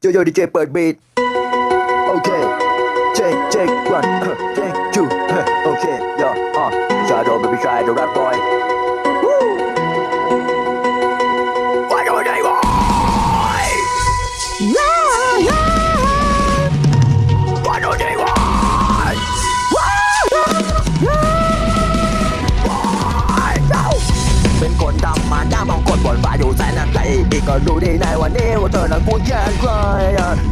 โยโย่ดีเจเปิดบีทโอเคเช็คเช็ควันเช็ค อีกก็รู้ดีในวันนี้ว่าเธอนั้นพูดแย่ใคร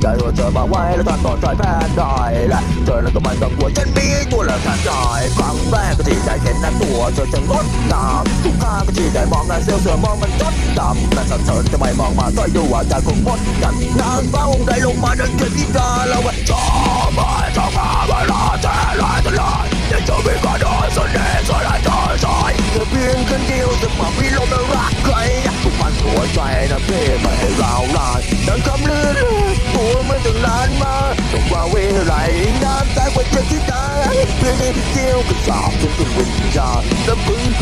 ใจว่าเธอมาไว้แล้วตอนต่อใจแพ้ได้และเธอนั้นก็มันต้องกลัวฉันมีตัวละแทนใจครั้งแรกก็ที่ได้เห็นนั้นตัวเธอจะงดงามทุกครั้งก็ที่ได้มองนั้นเสียวเสือมองมันจดจำและสันเสริญจะไม่มองมาก็อยู่ว่าใจคงหมดกันนางฟ้าองค์ใดลงมานั้นเกิดพิการแล้วว่าชอบม หัวใจนะพี่ไม่ให้เราลายดังคำลือตัวมันถึงนานมาต้องว่าเวลาน้ำแต่กว่าจะที่ตายเพื่อนิดเดียวก็สาบจนถึงวิญญาณและพึ่งพ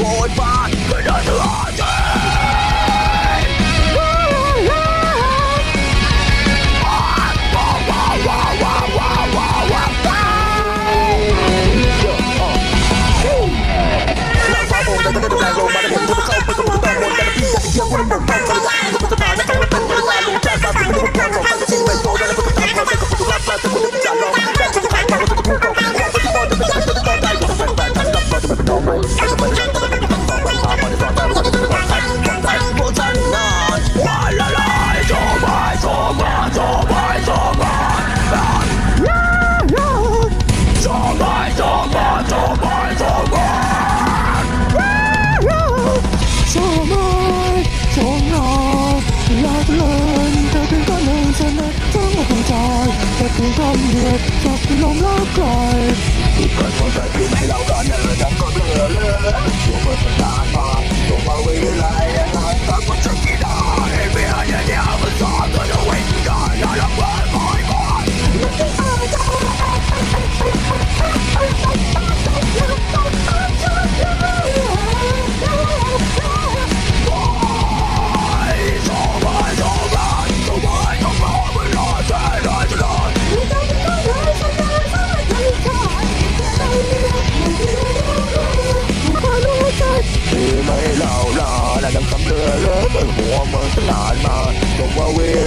Soma, Soma, Soma! Soma, Soma, lạc lên từ biển có nên xem nét tướng một tồn tại đẹp của tâm nhiệt giọt từ lòng lá cài Hãy subscribe cho kênh Ghiền Mì Gõ Để không bỏ lỡ những video hấp karma. Don't worry